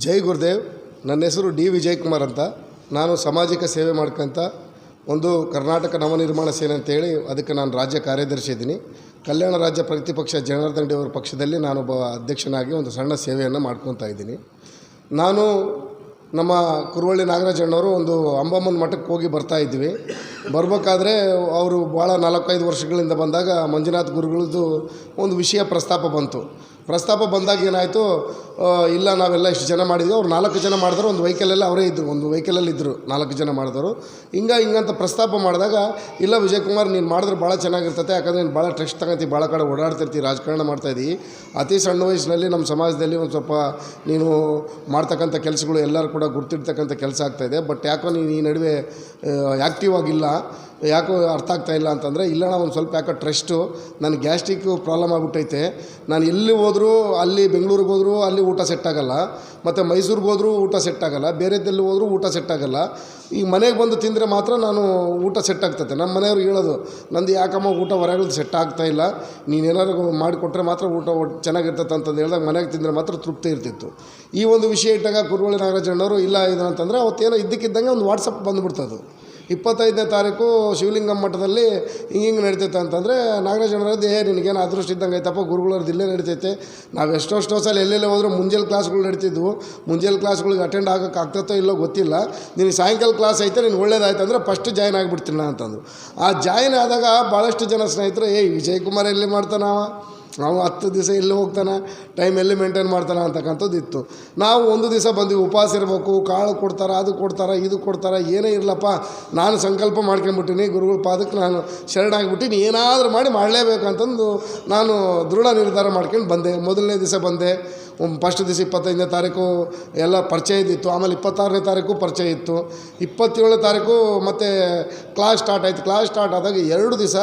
ಜೈ ಗುರುದೇವ್, ನನ್ನ ಹೆಸರು ಡಿ. ವಿಜಯಕುಮಾರ್ ಅಂತ. ನಾನು ಸಾಮಾಜಿಕ ಸೇವೆ ಮಾಡ್ಕೊಂತ ಒಂದು ಕರ್ನಾಟಕ ನವನಿರ್ಮಾಣ ಸೇನೆ ಅಂತೇಳಿ ಅದಕ್ಕೆ ನಾನು ರಾಜ್ಯ ಕಾರ್ಯದರ್ಶಿ ಇದ್ದೀನಿ. ಕಲ್ಯಾಣ ರಾಜ್ಯ ಪ್ರತಿಪಕ್ಷ ಜನಾರ್ದನ್ ರೆಡ್ಡಿ ಅವರ ಪಕ್ಷದಲ್ಲಿ ನಾನೊಬ್ಬ ಅಧ್ಯಕ್ಷನಾಗಿ ಒಂದು ಸಣ್ಣ ಸೇವೆಯನ್ನು ಮಾಡ್ಕೊತಾ ಇದ್ದೀನಿ. ನಾನು ನಮ್ಮ ಕುರುವಳ್ಳಿ ನಾಗರಾಜಣ್ಣವರು ಒಂದು ಅಂಬಮ್ಮನ ಮಠಕ್ಕೆ ಹೋಗಿ ಬರ್ತಾ ಇದ್ವಿ. ಬರಬೇಕಾದ್ರೆ ಅವರು ಭಾಳ ನಾಲ್ಕೈದು ವರ್ಷಗಳಿಂದ ಬಂದಾಗ ಮಂಜುನಾಥ್ ಗುರುಗಳದ್ದು ಒಂದು ವಿಷಯ ಪ್ರಸ್ತಾಪ ಬಂತು. ಪ್ರಸ್ತಾಪ ಬಂದಾಗ ಏನಾಯಿತು ಇಲ್ಲ, ನಾವೆಲ್ಲ ಇಷ್ಟು ಜನ ಮಾಡಿದ್ವಿ. ಅವ್ರು ನಾಲ್ಕು ಜನ ಮಾಡಿದ್ರು ಒಂದು ವೆಹಿಕಲಲ್ಲಿ ಅವರೇ ಇದ್ದರು ಒಂದು ವೆಹಿಕಲಲ್ಲಿ ಇದ್ದರು ನಾಲ್ಕು ಜನ ಮಾಡಿದವರು. ಹಿಂಗ ಹಿಂಗಂತ ಪ್ರಸ್ತಾಪ ಮಾಡಿದಾಗ, ಇಲ್ಲ ವಿಜಯಕುಮಾರ್, ನೀನು ಮಾಡಿದ್ರೆ ಭಾಳ ಚೆನ್ನಾಗಿರ್ತತೆ, ಯಾಕಂದರೆ ನೀನು ಭಾಳ ಟ್ರಸ್ಟ್ ತಗೊಂತಿ, ಭಾಳ ಕಡೆ ಓಡಾಡ್ತಿರ್ತೀವಿ ರಾಜಕಾರಣ ಮಾಡ್ತಾಯಿದ್ದೀವಿ ಅತಿ ಸಣ್ಣ ವಯಸ್ಸಿನಲ್ಲಿ ನಮ್ಮ ಸಮಾಜದಲ್ಲಿ ಒಂದು ಸ್ವಲ್ಪ ನೀನು ಮಾಡ್ತಕ್ಕಂಥ ಕೆಲಸಗಳು ಎಲ್ಲರೂ ಕೂಡ ಗುರ್ತಿಡ್ತಕ್ಕಂಥ ಕೆಲಸ ಆಗ್ತಾಯಿದೆ ಬಟ್ ಯಾಕೋ ನೀನು ಈ ನಡುವೆ ಆ್ಯಕ್ಟಿವ್ ಆಗಿಲ್ಲ. ಯಾಕೋ ಅರ್ಥ ಆಗ್ತಾ ಇಲ್ಲ ಅಂತಂದರೆ ಇಲ್ಲಣ್ಣ ಒಂದು ಸ್ವಲ್ಪ ಯಾಕೋ ಟ್ರಸ್ಟು ನನ್ನ ಗ್ಯಾಸ್ಟ್ರಿಕ್ ಪ್ರಾಬ್ಲಮ್ ಆಗಿಬಿಟ್ಟೈತೆ. ನಾನು ಎಲ್ಲಿ ಹೋದರೂ, ಅಲ್ಲಿ ಬೆಂಗಳೂರಿಗೆ ಹೋದರೂ ಅಲ್ಲಿ ಊಟ ಸೆಟ್ ಆಗೋಲ್ಲ. ಮತ್ತು ಮೈಸೂರಿಗೆ ಹೋದರೂ ಊಟ ಸೆಟ್ ಆಗೋಲ್ಲ. ಬೇರೆದೆಲ್ಲಿ ಹೋದರೂ ಊಟ ಸೆಟ್ ಆಗೋಲ್ಲ. ಈಗ ಮನೆಗೆ ಬಂದು ತಿಂದರೆ ಮಾತ್ರ ನಾನು ಊಟ ಸೆಟ್ ಆಗ್ತದೆ ನಮ್ಮ ಮನೆಯವ್ರು ಹೇಳೋದು, ನಂದು ಯಾಕಮ್ಮ ಊಟ ಹೊರಗಡೆ ಸೆಟ್ ಆಗ್ತಾ ಇಲ್ಲ. ನೀನೇನಾದ್ರು ಮಾಡಿಕೊಟ್ರೆ ಮಾತ್ರ ಊಟ ಚೆನ್ನಾಗಿರ್ತದೆ ಅಂತಂದು ಹೇಳಿದಾಗ ಮನೆಗೆ ತಿಂದರೆ ಮಾತ್ರ ತೃಪ್ತಿ ಇರ್ತಿತ್ತು. ಈ ಒಂದು ವಿಷಯ ಇಟ್ಟಾಗ ಕುರುವಳ್ಳಿ ನಾಗರಾಜಣ್ಣವರು, ಇಲ್ಲ ಇದು ಅಂತಂದರೆ, ಅವತ್ತೇನೋ ಇದ್ದಕ್ಕಿದ್ದಂಗೆ ಒಂದು ವಾಟ್ಸಪ್ ಬಂದುಬಿಡ್ತದು. ಇಪ್ಪತ್ತೈದನೇ ತಾರೀಕು ಶಿವಲಿಂಗಂ ಮಠದಲ್ಲಿ ಹಿಂಗೆ ಹಿಂಗೆ ನಡೀತೈತೆ ಅಂತಂದರೆ ನಾಗರಾಜಣ್ಣರದ್ದು ಏ ನಿನಗೇನು ಅದೃಷ್ಟ ಇದ್ದಂಗೆ ಐತಪ್ಪ ಗುರುಗಳವ್ರದ್ದು ಇಲ್ಲೇ ನಡೀತೈತೆ. ನಾವು ಎಷ್ಟೋ ಸಲ ಎಲ್ಲೆಲ್ಲೇ ಹೋದರೂ ಮುಂಜಾನೆ ಕ್ಲಾಸ್ಗಳು ನಡೀತಿದ್ವು. ಮುಂಜಾನೆ ಕ್ಲಾಸ್ಗಳಿಗೆ ಅಟೆಂಡ್ ಆಗೋಕೆ ಆಗ್ತೈತೋ ಇಲ್ಲೋ ಗೊತ್ತಿಲ್ಲ. ನಿನಗೆ ಸಾಯಂಕಾಲ ಕ್ಲಾಸ್ ಐತೆ ನೀನು ಒಳ್ಳೇದಾಯ್ತು ಅಂದರೆ ಫಸ್ಟ್ ಜಾಯ್ನ್ ಆಗಿಬಿಡ್ತೀನಿ ಅಂತಂದು ಆ ಜಾಯ್ನ್ ಆದಾಗ ಭಾಳಷ್ಟು ಜನ ಸ್ನೇಹಿತರು, ಏಯ್ ವಿಜಯಕುಮಾರ್ ಎಲ್ಲಿ ಮಾಡ್ತಾನವ ನಾವು ಹತ್ತು ದಿವಸ ಎಲ್ಲಿ ಹೋಗ್ತಾನೆ? ಟೈಮ್ ಎಲ್ಲಿ ಮೇಂಟೈನ್ ಮಾಡ್ತಾನೆ ಅಂತಕ್ಕಂಥದ್ದು ಇತ್ತು. ನಾವು ಒಂದು ದಿವಸ ಬಂದ್ವಿ, ಉಪವಾಸ ಇರಬೇಕು, ಕಾಳು ಕೊಡ್ತಾರೆ, ಅದು ಕೊಡ್ತಾರೆ, ಇದು ಕೊಡ್ತಾರೆ, ಏನೇ ಇರಲಪ್ಪ. ನಾನು ಸಂಕಲ್ಪ ಮಾಡ್ಕೊಂಬಿಟ್ಟಿನಿ ಗುರುಗಳ ಪಾದಕ್ಕೆ ನಾನು ಶರಣಾಗಿಬಿಟ್ಟಿನಿ, ಏನಾದರೂ ಮಾಡಿ ಮಾಡಲೇಬೇಕು ಅಂತಂದು ನಾನು ದೃಢ ನಿರ್ಧಾರ ಮಾಡ್ಕೊಂಡು ಬಂದೆ. ಮೊದಲನೇ ದಿವಸ ಬಂದೆ. ಫಸ್ಟ್ ದಿವಸ ಇಪ್ಪತ್ತೈದನೇ ತಾರೀಕು ಎಲ್ಲ ಪರಿಚಯ ಇದ್ದಿತ್ತು. ಆಮೇಲೆ ಇಪ್ಪತ್ತಾರನೇ ತಾರೀಕು ಪರಿಚಯ ಇತ್ತು. ಇಪ್ಪತ್ತೇಳನೇ ತಾರೀಕು ಮತ್ತು ಕ್ಲಾಸ್ ಸ್ಟಾರ್ಟ್ ಆಯಿತು. ಕ್ಲಾಸ್ ಸ್ಟಾರ್ಟ್ ಆದಾಗ ಎರಡು ದಿವಸ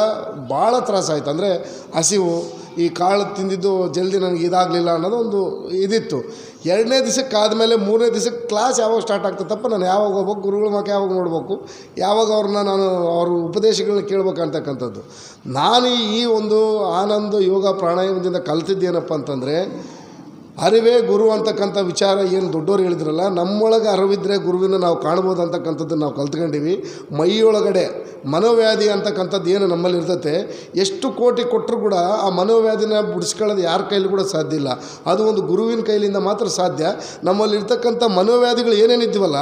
ಭಾಳ ತ್ರಾಸಾಯ್ತು ಅಂದರೆ ಹಸಿವು ಈ ಕಾಳು ತಿಂದಿದ್ದು ಜಲ್ದಿ ನನಗೆ ಇದಾಗಲಿಲ್ಲ ಅನ್ನೋದು ಒಂದು ಇದಿತ್ತು. ಎರಡನೇ ದಿವಸಕ್ಕೆ ಆದಮೇಲೆ ಮೂರನೇ ದಿವಸಕ್ಕೆ ಕ್ಲಾಸ್ ಯಾವಾಗ ಸ್ಟಾರ್ಟ್ ಆಗ್ತದಪ್ಪ ನಾನು ಯಾವಾಗ ಹೋಗ್ಬೇಕು, ಗುರುಗಳ ಮಕ್ಕ ಯಾವಾಗ ನೋಡಬೇಕು, ಯಾವಾಗ ಅವ್ರನ್ನ ನಾನು ಅವ್ರ ಉಪದೇಶಗಳನ್ನ ಕೇಳ್ಬೇಕು ಅಂತಕ್ಕಂಥದ್ದು ನಾನು ಈ ಒಂದು ಆನಂದ ಯೋಗ ಪ್ರಾಣಾಯಾಮದಿಂದ ಕಲ್ತಿದ್ದೇನಪ್ಪ ಅಂತಂದರೆ ಅರಿವೇ ಗುರು ಅಂತಕ್ಕಂಥ ವಿಚಾರ ಏನು ದೊಡ್ಡವ್ರು ಹೇಳಿದ್ರಲ್ಲ, ನಮ್ಮೊಳಗೆ ಅರಿವಿದ್ರೆ ಗುರುವಿನ ನಾವು ಕಾಣ್ಬೋದು ಅಂತಕ್ಕಂಥದ್ದನ್ನು ನಾವು ಕಲ್ತ್ಕೊಂಡೀವಿ. ಮೈಯೊಳಗಡೆ ಮನೋವ್ಯಾಧಿ ಅಂತಕ್ಕಂಥದ್ದು ಏನು ನಮ್ಮಲ್ಲಿ ಇರ್ತತೆ. ಎಷ್ಟು ಕೋಟಿ ಕೊಟ್ಟರು ಕೂಡ ಆ ಮನೋವ್ಯಾಧಿನ ಬಿಡಿಸ್ಕೊಳ್ಳೋದು ಯಾರ ಕೈಲಿ ಕೂಡ ಸಾಧ್ಯ ಇಲ್ಲ. ಅದು ಒಂದು ಗುರುವಿನ ಕೈಲಿಂದ ಮಾತ್ರ ಸಾಧ್ಯ. ನಮ್ಮಲ್ಲಿರ್ತಕ್ಕಂಥ ಮನೋವ್ಯಾಧಿಗಳು ಏನೇನಿದ್ದೀವಲ್ಲ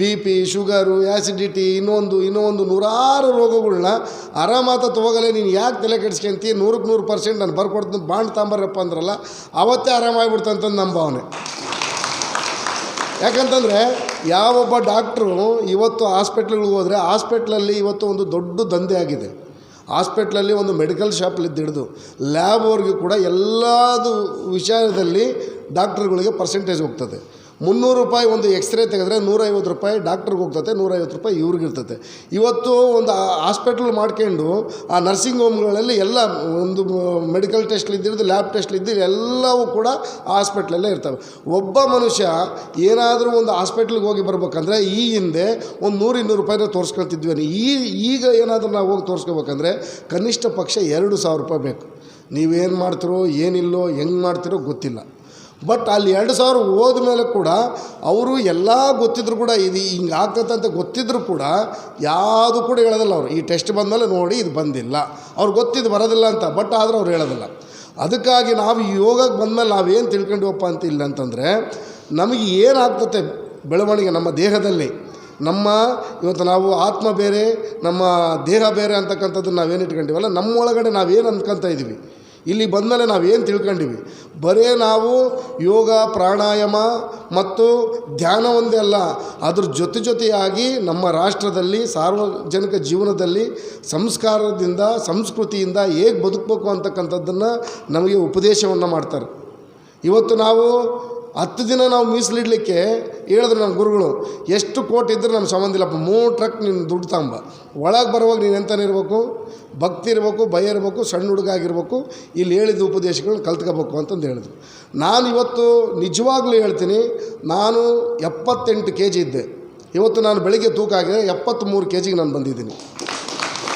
ಬಿ ಪಿ, ಶುಗರು ಆ್ಯಸಿಡಿಟಿ ಇನ್ನೊಂದು ಇನ್ನೊಂದು ನೂರಾರು ರೋಗಗಳನ್ನ ಆರಾಮಾತ ತಗೋಗಲೇ, ನೀನು ಯಾಕೆ ತಲೆ ಕೆಡಿಸ್ಕೊಂತಿ ನೂರಕ್ಕೆ ನೂರು ಪರ್ಸೆಂಟ್ ನಾನು ಬರ್ಕೊಡ್ತೀನಿ, ಬಾಂಡ್ ತಾಂಬರಪ್ಪ ಅಂದ್ರಲ್ಲ, ಅವತ್ತೇ ಆರಾಮಾಗ್ಬಿಡ್ತಂತ ನಮ್ಮ ಭಾವನೆ. ಯಾಕಂತಂದರೆ ಯಾವೊಬ್ಬ ಡಾಕ್ಟ್ರು ಇವತ್ತು ಹಾಸ್ಪಿಟ್ಲ್ಗಳಿಗೆ ಹೋದರೆ ಹಾಸ್ಪಿಟ್ಲಲ್ಲಿ ಇವತ್ತು ಒಂದು ದೊಡ್ಡ ದಂಧೆ ಆಗಿದೆ. ಹಾಸ್ಪಿಟ್ಲಲ್ಲಿ ಒಂದು ಮೆಡಿಕಲ್ ಶಾಪ್ಲಿದ್ದು ಹಿಡಿದು ಲ್ಯಾಬ್ವರೆಗೂ ಕೂಡ ಎಲ್ಲದು ವಿಚಾರದಲ್ಲಿ ಡಾಕ್ಟ್ರುಗಳಿಗೆ ಪರ್ಸೆಂಟೇಜ್ ಹೋಗ್ತದೆ. ಮುನ್ನೂರು ರೂಪಾಯಿ ಒಂದು ಎಕ್ಸ್ರೇ ತೆಗೆದ್ರೆ ನೂರೈವತ್ತು ರೂಪಾಯಿ ಡಾಕ್ಟ್ರಿಗೆ ಹೋಗ್ತತೆ, ನೂರೈವತ್ತು ರೂಪಾಯಿ ಇವ್ರಿಗೆ ಇರ್ತತೆ ಇವತ್ತು ಒಂದು ಹಾಸ್ಪಿಟ್ಲ್ ಮಾಡ್ಕೊಂಡು ಆ ನರ್ಸಿಂಗ್ ಹೋಮ್ಗಳಲ್ಲಿ ಎಲ್ಲ ಒಂದು ಮೆಡಿಕಲ್ ಟೆಸ್ಟ್ ಇದ್ದಿರೋದು, ಲ್ಯಾಬ್ ಟೆಸ್ಟ್ ಟೆಸ್ಟ್ಲಿದ್ದು ಎಲ್ಲವೂ ಕೂಡ ಹಾಸ್ಪಿಟ್ಲಲ್ಲೇ ಇರ್ತವೆ. ಒಬ್ಬ ಮನುಷ್ಯ ಏನಾದರೂ ಒಂದು ಹಾಸ್ಪಿಟ್ಲಿಗೆ ಹೋಗಿ ಬರ್ಬೇಕಂದ್ರೆ ಈ ಹಿಂದೆ ಒಂದು ನೂರು ಇನ್ನೂರು ರೂಪಾಯಿನ ತೋರಿಸ್ಕೊಳ್ತಿದ್ವಿ. ಈ ಈಗ ಏನಾದರೂ ನಾವು ಹೋಗಿ ತೋರಿಸ್ಕೋಬೇಕಂದ್ರೆ ಕನಿಷ್ಠ ಪಕ್ಷ ಎರಡು ಸಾವಿರ ರೂಪಾಯಿ ಬೇಕು. ನೀವೇನು ಮಾಡ್ತಿರೋ, ಏನಿಲ್ಲೋ, ಹೆಂಗೆ ಮಾಡ್ತಿರೋ ಗೊತ್ತಿಲ್ಲ. ಬಟ್ ಅಲ್ಲಿ ಎರಡು ಸಾವಿರ ಹೋದ ಮೇಲೆ ಕೂಡ ಅವರು ಎಲ್ಲ ಗೊತ್ತಿದ್ರು ಕೂಡ ಇದು ಹಿಂಗೆ ಆಗ್ತದೆ ಅಂತ ಗೊತ್ತಿದ್ರು ಕೂಡ ಯಾವುದು ಕೂಡ ಹೇಳೋದಿಲ್ಲ ಅವರು. ಈ ಟೆಸ್ಟ್ ಬಂದಮೇಲೆ ನೋಡಿ ಇದು ಬಂದಿಲ್ಲ. ಅವ್ರು ಗೊತ್ತಿದ್ದು ಬರೋದಿಲ್ಲ ಅಂತ ಬಟ್ ಆದರೂ ಅವ್ರು ಹೇಳೋದಿಲ್ಲ. ಅದಕ್ಕಾಗಿ ನಾವು ಯೋಗಕ್ಕೆ ಬಂದಮೇಲೆ ನಾವೇನು ತಿಳ್ಕೊಂಡಿವಪ್ಪ ಅಂತ ಇಲ್ಲ ಅಂತಂದರೆ ನಮಗೆ ಏನಾಗ್ತತೆ ಬೆಳವಣಿಗೆ ನಮ್ಮ ದೇಹದಲ್ಲಿ? ನಮ್ಮ ಇವತ್ತು ನಾವು ಆತ್ಮ ಬೇರೆ, ನಮ್ಮ ದೇಹ ಬೇರೆ ಅಂತಕ್ಕಂಥದ್ದು ನಾವೇನು ಇಟ್ಕೊಂಡಿವಲ್ಲ ನಮ್ಮೊಳಗಡೆ ನಾವೇನು ಅಂದ್ಕೊತಾ ಇದ್ದೀವಿ ಇಲ್ಲಿ ಬಂದಮೇಲೆ ನಾವೇನು ತಿಳ್ಕೊಂಡಿವಿ? ಬರೇ ನಾವು ಯೋಗ, ಪ್ರಾಣಾಯಾಮ ಮತ್ತು ಧ್ಯಾನ ಒಂದೇ ಅಲ್ಲ. ಅದ್ರ ಜೊತೆ ಜೊತೆಯಾಗಿ ನಮ್ಮ ರಾಷ್ಟ್ರದಲ್ಲಿ, ಸಾರ್ವಜನಿಕ ಜೀವನದಲ್ಲಿ, ಸಂಸ್ಕಾರದಿಂದ, ಸಂಸ್ಕೃತಿಯಿಂದ ಹೇಗೆ ಬದುಕಬೇಕು ಅಂತಕ್ಕಂಥದ್ದನ್ನು ನಮಗೆ ಉಪದೇಶವನ್ನು ಮಾಡ್ತಾರೆ. ಇವತ್ತು ನಾವು ಹತ್ತು ದಿನ ನಾವು ಮೀಸಲಿಡಲಿಕ್ಕೆ ಹೇಳಿದ್ರು ನಮ್ಮ ಗುರುಗಳು, ಎಷ್ಟು ಕೋಟಿ ಇದ್ದರೂ ನಮ್ಮ ಸಂಬಂಧ ಇಲ್ಲಪ್ಪ ಮೂರು ಟ್ರಕ್ ನೀನು ದುಡ್ಡು ತಗೊಂಬ ಒಳಗೆ ಬರುವಾಗ ನೀನು ಎಂತನಿರ್ಬೇಕು ಭಕ್ತಿ ಇರಬೇಕು, ಭಯ ಇರಬೇಕು, ಸಣ್ಣ ಹುಡುಗ ಆಗಿರ್ಬೇಕು, ಇಲ್ಲಿ ಹೇಳಿದ ಉಪದೇಶಗಳನ್ನ ಕಲ್ತ್ಕೋಬೇಕು ಅಂತಂದು ಹೇಳಿದ್ರು. ನಾನು ಇವತ್ತು ನಿಜವಾಗ್ಲೂ ಹೇಳ್ತೀನಿ, ನಾನು ಎಪ್ಪತ್ತೆಂಟು ಕೆ ಜಿ ಇದ್ದೆ. ಇವತ್ತು ನಾನು ಬೆಳಿಗ್ಗೆ ತೂಕ ಆಗಿದೆ ಎಪ್ಪತ್ತ್ಮೂರು ಕೆ ಜಿಗೆ ನಾನು ಬಂದಿದ್ದೀನಿ.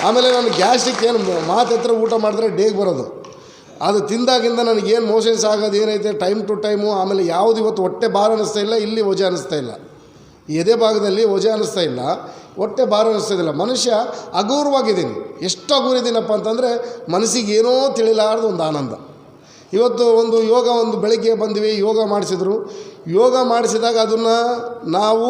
ಆಮೇಲೆ ನಾನು ಗ್ಯಾಸ್ಟ್ರಿಕ್ ಏನು ಮಾತು ಹತ್ರ ಊಟ ಮಾಡಿದ್ರೆ ಡೇಗೆ ಬರೋದು. ಅದು ತಿಂದಾಗಿಂದ ನನಗೇನು ಮೋಷನ್ಸ್ ಆಗೋದು ಏನೈತೆ? ಟೈಮ್ ಟು ಟೈಮು ಆಮೇಲೆ ಯಾವುದು ಇವತ್ತು ಹೊಟ್ಟೆ ಭಾರ ಅನ್ನಿಸ್ತಾ ಇಲ್ಲ, ಇಲ್ಲಿ ವಜೆ ಅನ್ನಿಸ್ತಾ ಇಲ್ಲ. ಎದೆ ಭಾಗದಲ್ಲಿ ವಜೆ ಅನ್ನಿಸ್ತಾ ಇಲ್ಲ, ಹೊಟ್ಟೆ ಭಾರ ಅನ್ನಿಸ್ತಾ ಮನುಷ್ಯ ಅಗೌರವಾಗಿದ್ದೀನಿ ಎಷ್ಟು ಹಗುರಿದ್ದೀನಪ್ಪ ಅಂತಂದರೆ ಮನಸ್ಸಿಗೆ ಏನೋ ತಿಳಿಲಾರ್ದು ಒಂದು ಆನಂದ. ಇವತ್ತು ಒಂದು ಯೋಗ ಒಂದು ಬೆಳಗ್ಗೆ ಬಂದ್ವಿ, ಯೋಗ ಮಾಡಿಸಿದ್ರು. ಯೋಗ ಮಾಡಿಸಿದಾಗ ಅದನ್ನು ನಾವು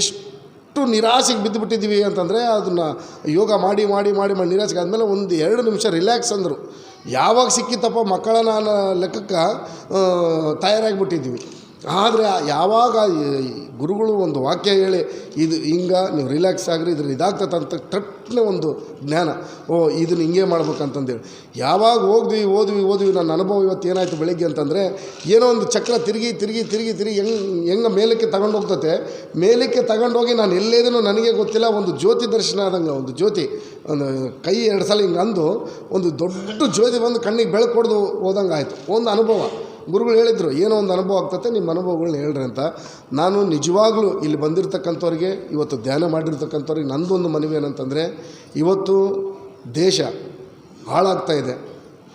ಎಷ್ಟು ನಿರಾಸೆಗೆ ಬಿದ್ದುಬಿಟ್ಟಿದ್ದೀವಿ ಅಂತಂದರೆ ಅದನ್ನು ಯೋಗ ಮಾಡಿ ಮಾಡಿ ಮಾಡಿ ಮಾಡಿ ನಿರಾಸೆಗೆ ಆದಮೇಲೆ ಒಂದು ಎರಡು ನಿಮಿಷ ರಿಲ್ಯಾಕ್ಸ್ ಅಂದರು. ಯಾವಾಗ ಸಿಕ್ಕಿತ್ತಪ್ಪ ಮಕ್ಕಳನ್ನ ನಾನು ಲೆಕ್ಕಕ್ಕೆ ತಯಾರಾಗಿಬಿಟ್ಟಿದ್ವಿ ಆದರೆ ಯಾವಾಗ ಗುರುಗಳು ಒಂದು ವಾಕ್ಯ ಹೇಳಿ, ಇದು ಹಿಂಗೆ, ನೀವು ರಿಲ್ಯಾಕ್ಸ್ ಆಗ್ರಿ ಇದ್ರ ಇದಾಗ್ತದೆ ಅಂತ ತಟ್ಟನೆ ಒಂದು ಜ್ಞಾನ. ಓ, ಇದನ್ನು ಹಿಂಗೆ ಮಾಡ್ಬೇಕಂತಂದೇಳಿ. ಯಾವಾಗ ಹೋದ್ವಿ, ಓದ್ವಿ ಓದ್ವಿ, ನನ್ನ ಅನುಭವ ಇವತ್ತು ಏನಾಯಿತು ಬೆಳಿಗ್ಗೆ ಅಂತಂದರೆ, ಏನೋ ಒಂದು ಚಕ್ರ ತಿರುಗಿ ತಿರುಗಿ ತಿರುಗಿ ತಿರುಗಿ ಹೆಂಗೆ ಹೆಂಗೆ ಮೇಲಕ್ಕೆ ತಗೊಂಡು ಹೋಗ್ತತೆ, ಮೇಲಕ್ಕೆ ತಗೊಂಡೋಗಿ ನಾನು ಎಲ್ಲೇದನ್ನು ನನಗೆ ಗೊತ್ತಿಲ್ಲ, ಒಂದು ಜ್ಯೋತಿ ದರ್ಶನ ಆದಂಗೆ ಒಂದು ಜ್ಯೋತಿ, ಒಂದು ಕೈ ಎರಡು ಸಲ ಹಿಂಗೆ ಅಂದು, ಒಂದು ದೊಡ್ಡ ಜ್ಯೋತಿ ಬಂದು ಕಣ್ಣಿಗೆ ಬೆಳಕು ಹೊಡೆದು ಹೋದಂಗೆ ಆಯಿತು ಒಂದು ಅನುಭವ. ಗುರುಗಳು ಹೇಳಿದರು, ಏನೋ ಒಂದು ಅನುಭವ ಆಗ್ತತೆ, ನಿಮ್ಮ ಅನುಭವಗಳನ್ನ ಹೇಳ್ರಿ ಅಂತ. ನಾನು ನಿಜವಾಗ್ಲೂ ಇಲ್ಲಿ ಬಂದಿರತಕ್ಕಂಥವ್ರಿಗೆ, ಇವತ್ತು ಧ್ಯಾನ ಮಾಡಿರ್ತಕ್ಕಂಥವ್ರಿಗೆ ನಂದೊಂದು ಮನವಿ ಏನಂತಂದರೆ, ಇವತ್ತು ದೇಶ ಹಾಳಾಗ್ತಾ ಇದೆ,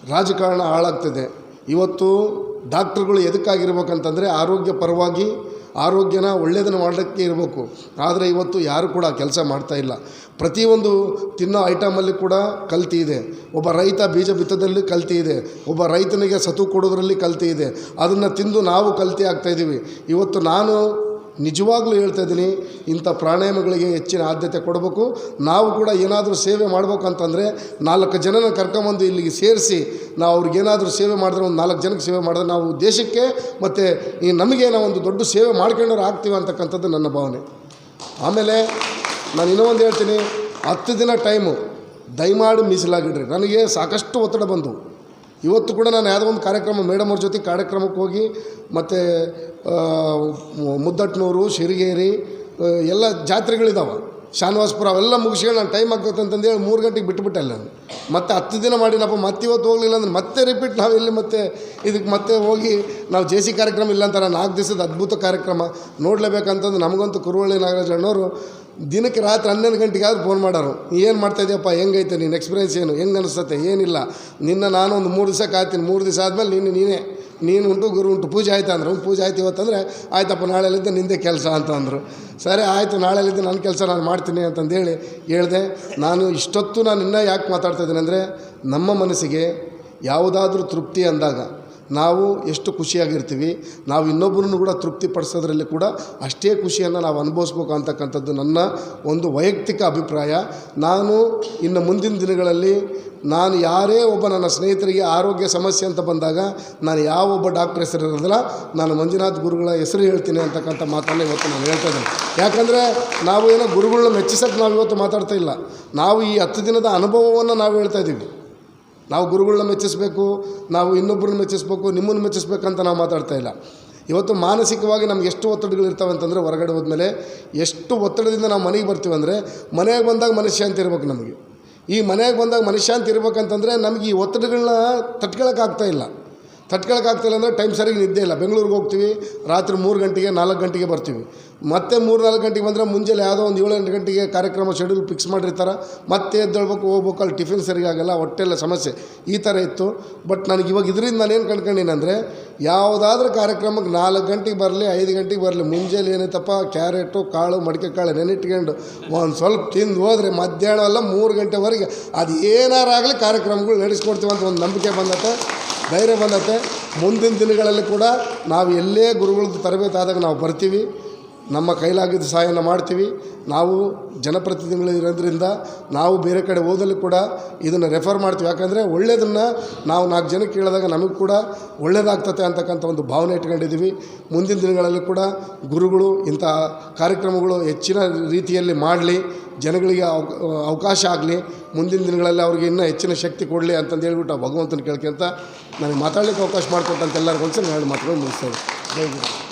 ರಾಜಕಾರಣ ಹಾಳಾಗ್ತಿದೆ. ಇವತ್ತು ಡಾಕ್ಟ್ರುಗಳು ಎದಕ್ಕಾಗಿರ್ಬೇಕಂತಂದರೆ, ಆರೋಗ್ಯ ಪರವಾಗಿ ಆರೋಗ್ಯನ ಒಳ್ಳೆಯದನ್ನು ಮಾಡೋಕ್ಕೆ ಇರಬೇಕು. ಆದರೆ ಇವತ್ತು ಯಾರು ಕೂಡ ಕೆಲಸ ಮಾಡ್ತಾ ಇಲ್ಲ. ಪ್ರತಿಯೊಂದು ತಿನ್ನೋ ಐಟಮಲ್ಲಿ ಕೂಡ ಕಲ್ತಿ ಇದೆ. ಒಬ್ಬ ರೈತ ಬೀಜ ಬಿತ್ತದಲ್ಲಿ ಕಲ್ತಿ ಇದೆ. ಒಬ್ಬ ರೈತನಿಗೆ ಸತು ಕೊಡೋದ್ರಲ್ಲಿ ಕಲ್ತಿ ಇದೆ. ಅದನ್ನು ತಿಂದು ನಾವು ಕಲ್ತಿ ಆಗ್ತಾಯಿದ್ದೀವಿ ಇವತ್ತು ನಾನು ನಿಜವಾಗ್ಲೂ ಹೇಳ್ತಾ ಇದ್ದೀನಿ, ಇಂಥ ಪ್ರಾಣಾಯಾಮಗಳಿಗೆ ಹೆಚ್ಚಿನ ಆದ್ಯತೆ ಕೊಡಬೇಕು. ನಾವು ಕೂಡ ಏನಾದರೂ ಸೇವೆ ಮಾಡಬೇಕು ಅಂತಂದರೆ ನಾಲ್ಕು ಜನನ ಕರ್ಕೊಂಬಂದು ಇಲ್ಲಿಗೆ ಸೇರಿಸಿ, ನಾವು ಅವ್ರಿಗೇನಾದರೂ ಸೇವೆ ಮಾಡಿದ್ರೆ ಒಂದು ನಾಲ್ಕು ಜನಕ್ಕೆ ಸೇವೆ ಮಾಡಿದ್ರೆ ನಾವು ದೇಶಕ್ಕೆ ಮತ್ತು ಈ ನಮಗೇನೋ ಒಂದು ದೊಡ್ಡ ಸೇವೆ ಮಾಡ್ಕೊಂಡವ್ರು ಆಗ್ತೀವಿ ಅಂತಕ್ಕಂಥದ್ದು ನನ್ನ ಭಾವನೆ. ಆಮೇಲೆ ನಾನು ಇನ್ನೂ ಒಂದು ಹೇಳ್ತೀನಿ, ಹತ್ತು ದಿನ ಟೈಮು, ದಯಮಾಡಿ ಮೀಸಲಾಗಿಡ್ರಿ. ನನಗೆ ಸಾಕಷ್ಟು ಒತ್ತಡ ಬಂತು ಇವತ್ತು ಕೂಡ ನಾನು ಯಾವುದೋ ಒಂದು ಕಾರ್ಯಕ್ರಮ, ಮೇಡಮ್ ಅವ್ರ ಜೊತೆ ಕಾರ್ಯಕ್ರಮಕ್ಕೆ ಹೋಗಿ, ಮತ್ತು ಮುದ್ದಟ್ನೂರು, ಶಿರಿಗೇರಿ ಎಲ್ಲ ಜಾತ್ರೆಗಳಿದ್ದಾವೆ ಶಾನವಾಸ್ಪುರ ಅವೆಲ್ಲ ಮುಗಿಸ್ಕೊಂಡು ನಾನು ಟೈಮ್ ಆಗ್ತದೆ ಅಂತಂದೇಳಿ ಮೂರು ಗಂಟೆಗೆ ಬಿಟ್ಬಿಟ್ಟೆ ಅಲ್ಲಿ ನಾನು. ಮತ್ತೆ ಹತ್ತು ದಿನ ಮಾಡಿನಪ್ಪ ಮತ್ತೆ ಇವತ್ತು ಹೋಗಲಿಲ್ಲ ಅಂದ್ರೆ ಮತ್ತೆ ರಿಪೀಟ್ ನಾವು ಇಲ್ಲಿ ಮತ್ತೆ ಇದಕ್ಕೆ ಮತ್ತೆ ಹೋಗಿ ನಾವು ಜೆ ಸಿ ಕಾರ್ಯಕ್ರಮ ಇಲ್ಲ ಅಂತಾರೆ ನಾಲ್ಕು ದಿವಸದ ಅದ್ಭುತ ಕಾರ್ಯಕ್ರಮ ನೋಡಲೇಬೇಕಂತಂದು ನಮಗಂತೂ ಕುರುವಳ್ಳಿ ನಾಗರಾಜ್ ಅಣ್ಣವರು ದಿನಕ್ಕೆ ರಾತ್ರಿ ಹನ್ನೊಂದು ಗಂಟೆಗೆ ಆದ್ರೂ ಫೋನ್ ಮಾಡೋರು. ಏನು ಮಾಡ್ತಾಯಿದ್ಯಪ್ಪ ಹೆಂಗೈತೆ ನೀನು ಎಕ್ಸ್ಪೀರಿಯನ್ಸ್ ಏನು? ಹೆಂಗೆ ಅನಿಸುತ್ತೆ? ಏನಿಲ್ಲ. ನಿನ್ನ ನಾನು ಒಂದು ಮೂರು ದಿವಸ ಕಾಯ್ತೀನಿ. ಮೂರು ದಿವಸ ಆದಮೇಲೆ ನೀನು ನೀನೇ, ನೀನು ಉಂಟು, ಗುರು ಉಂಟು, ಪೂಜೆ ಆಯ್ತು ಅಂದರು. ಪೂಜೆ ಆಯ್ತು ಇವತ್ತಂದರೆ ಆಯ್ತಪ್ಪ ನಾಳೆಲಿದ್ದ ನಿಂದೆ ಕೆಲಸ ಅಂತ ಅಂದರು. ಸರಿ, ಆಯಿತು ನಾಳೆಲಿದ್ದ ನನ್ನ ಕೆಲಸ ನಾನು ಮಾಡ್ತೀನಿ ಅಂತಂದೇಳಿ ಹೇಳಿದೆ. ನಾನು ಇಷ್ಟೊತ್ತು ನಾನು ಇನ್ನೂ ಯಾಕೆ ಮಾತಾಡ್ತಾ ಇದ್ದೀನಿ ಅಂದರೆ, ನಮ್ಮ ಮನಸ್ಸಿಗೆ ಯಾವುದಾದ್ರೂ ತೃಪ್ತಿ ಅಂದಾಗ ನಾವು ಎಷ್ಟು ಖುಷಿಯಾಗಿರ್ತೀವಿ, ನಾವು ಇನ್ನೊಬ್ಬರನ್ನು ಕೂಡ ತೃಪ್ತಿಪಡಿಸೋದ್ರಲ್ಲಿ ಕೂಡ ಅಷ್ಟೇ ಖುಷಿಯನ್ನು ನಾವು ಅನುಭವಿಸ್ಬೇಕು ಅಂತಕ್ಕಂಥದ್ದು ನನ್ನ ಒಂದು ವೈಯಕ್ತಿಕ ಅಭಿಪ್ರಾಯ. ನಾನು ಇನ್ನು ಮುಂದಿನ ದಿನಗಳಲ್ಲಿ ನಾನು ಯಾರೇ ಒಬ್ಬ ನನ್ನ ಸ್ನೇಹಿತರಿಗೆ ಆರೋಗ್ಯ ಸಮಸ್ಯೆ ಅಂತ ಬಂದಾಗ, ನಾನು ಯಾವ ಒಬ್ಬ ಡಾಕ್ಟ್ರ್ ಹೆಸರು ಇರೋದಿಲ್ಲ, ನಾನು ಮಂಜುನಾಥ್ ಗುರುಗಳ ಹೆಸರು ಹೇಳ್ತೀನಿ ಅಂತಕ್ಕಂಥ ಮಾತನ್ನು ಇವತ್ತು ನಾನು ಹೇಳ್ತಾ ಇದ್ದೀನಿ. ಯಾಕಂದರೆ ನಾವು ಏನೋ ಗುರುಗಳನ್ನ ಮೆಚ್ಚಿಸೋಕ್ಕೆ ನಾವು ಇವತ್ತು ಮಾತಾಡ್ತಾ ಇಲ್ಲ. ನಾವು ಈ ಹತ್ತು ದಿನದ ಅನುಭವವನ್ನು ನಾವು ಹೇಳ್ತಾ ಇದ್ದೀವಿ. ನಾವು ಗುರುಗಳನ್ನ ಮೆಚ್ಚಿಸಬೇಕು, ನಾವು ಇನ್ನೊಬ್ಬರನ್ನ ಮೆಚ್ಚಿಸ್ಬೇಕು, ನಿಮ್ಮನ್ನು ಮೆಚ್ಚಿಸ್ಬೇಕಂತ ನಾವು ಮಾತಾಡ್ತಾ ಇಲ್ಲ. ಇವತ್ತು ಮಾನಸಿಕವಾಗಿ ನಮ್ಗೆ ಎಷ್ಟು ಒತ್ತಡಗಳು ಇರ್ತವೆ ಅಂತಂದರೆ ಹೊರಗಡೆ ಹೋದ್ಮೇಲೆ ಎಷ್ಟು ಒತ್ತಡದಿಂದ ನಾವು ಮನೆಗೆ ಬರ್ತೀವಿ ಅಂದರೆ ಮನೆಗೆ ಬಂದಾಗ ಮನಃಶಾಂತಿ ಇರ್ಬೇಕು ನಮಗೆ. ಈ ಮನೆಗೆ ಬಂದಾಗ ಮನಃಶಾಂತಿ ಇರ್ಬೇಕಂತಂದರೆ ನಮಗೆ ಈ ಒತ್ತಡಗಳನ್ನ ತಟ್ಕೊಳಕ್ಕಾಗ್ತಾ ಇಲ್ಲ. ತಟ್ಕೊಳಕ್ಕಾಗ್ತಿಲ್ಲ ಅಂದರೆ ಟೈಮ್ ಸರಿಗೆ ನಿದ್ದೆ ಇಲ್ಲ. ಬೆಂಗಳೂರಿಗೆ ಹೋಗ್ತೀವಿ, ರಾತ್ರಿ ಮೂರು ಗಂಟೆಗೆ, ನಾಲ್ಕು ಗಂಟೆಗೆ ಬರ್ತೀವಿ. ಮತ್ತೆ ಮೂರು, ನಾಲ್ಕು ಗಂಟೆಗೆ ಬಂದರೆ ಮುಂಜಾನೆ ಯಾವುದೋ ಒಂದು ಏಳು, ಎಂಟು ಗಂಟೆಗೆ ಕಾರ್ಯಕ್ರಮ ಶೆಡ್ಯೂಲ್ ಫಿಕ್ಸ್ ಮಾಡಿರ್ತಾರೆ. ಮತ್ತೆ ಎದ್ದೇಳ್ಬೇಕು, ಹೋಗ್ಬೇಕು, ಅಲ್ಲಿ ಟಿಫಿನ್ ಸರಿಗಾಗಲ್ಲ ಹೊಟ್ಟೆಲ್ಲ ಸಮಸ್ಯೆ. ಈ ಥರ ಇತ್ತು. ಬಟ್ ನನಗೆ ಇವಾಗ ಇದರಿಂದ ನಾನು ಏನು ಕಂಡ್ಕೊಂಡೀನಂದರೆ ಯಾವುದಾದ್ರೂ ಕಾರ್ಯಕ್ರಮಕ್ಕೆ ನಾಲ್ಕು ಗಂಟೆಗೆ ಬರಲಿ, ಐದು ಗಂಟೆಗೆ ಬರಲಿ, ಮುಂಜಾನೆ ಏನೈತಪ್ಪ, ಕ್ಯಾರೆಟು, ಕಾಳು, ಮಡಿಕೆ ಕಾಳು, ನೆನಿಟ್ಕೊಂಡು ಒಂದು ಸ್ವಲ್ಪ ತಿಂದು ಹೋದರೆ ಮಧ್ಯಾಹ್ನ ಅಲ್ಲ ಮೂರು ಗಂಟೆವರೆಗೆ ಅದು ಏನಾರಾಗಲಿ ಕಾರ್ಯಕ್ರಮಗಳು ನಡೆಸ್ಕೊಡ್ತೀವಿ ಅಂತ ಒಂದು ನಂಬಿಕೆ ಬಂದತೆ. ಧೈರ್ಯ ಬಂದತೆ ಮುಂದಿನ ದಿನಗಳಲ್ಲಿ ಕೂಡ ನಾವು ಎಲ್ಲೇ ಗುರುಗಳದ್ದು ತರಬೇತಿ ಆದಾಗ ನಾವು ಬರ್ತೀವಿ. ನಮ್ಮ ಕೈಲಾಗಿದ್ದ ಸಹಾಯನ ಮಾಡ್ತೀವಿ. ನಾವು ಜನಪ್ರತಿನಿಧಿಗಳು ಇರೋದ್ರಿಂದ ನಾವು ಬೇರೆ ಕಡೆ ಹೋದಲ್ಲಿ ಕೂಡ ಇದನ್ನು ರೆಫರ್ ಮಾಡ್ತೀವಿ. ಯಾಕಂದರೆ ಒಳ್ಳೆಯದನ್ನು ನಾವು ನಾಲ್ಕು ಜನಕ್ಕೆ ಕೇಳಿದಾಗ ನಮಗೆ ಕೂಡ ಒಳ್ಳೆಯದಾಗ್ತತೆ ಅಂತಕ್ಕಂಥ ಒಂದು ಭಾವನೆ ಇಟ್ಕೊಂಡಿದ್ದೀವಿ. ಮುಂದಿನ ದಿನಗಳಲ್ಲಿ ಕೂಡ ಗುರುಗಳು ಇಂಥ ಕಾರ್ಯಕ್ರಮಗಳು ಹೆಚ್ಚಿನ ರೀತಿಯಲ್ಲಿ ಮಾಡಲಿ, ಜನಗಳಿಗೆ ಅವ- ಅವಕಾಶ ಆಗಲಿ, ಮುಂದಿನ ದಿನಗಳಲ್ಲಿ ಅವ್ರಿಗೆ ಇನ್ನೂ ಹೆಚ್ಚಿನ ಶಕ್ತಿ ಕೊಡಲಿ ಅಂತಂದು ಹೇಳಿಬಿಟ್ಟು ಭಗವಂತನ ಕೇಳ್ಕೊಂತ ನನಗೆ ಮಾತಾಡಲಿಕ್ಕೆ ಅವಕಾಶ ಮಾಡಿಕೊಟ್ಟಂತ ಎಲ್ಲರಿಗೂ ಒಂದ್ಸಲ ಎರಡು ಮಾತುಗಳು ಮುಗಿಸ್ತೇವೆ ಜೈ ಗುರು.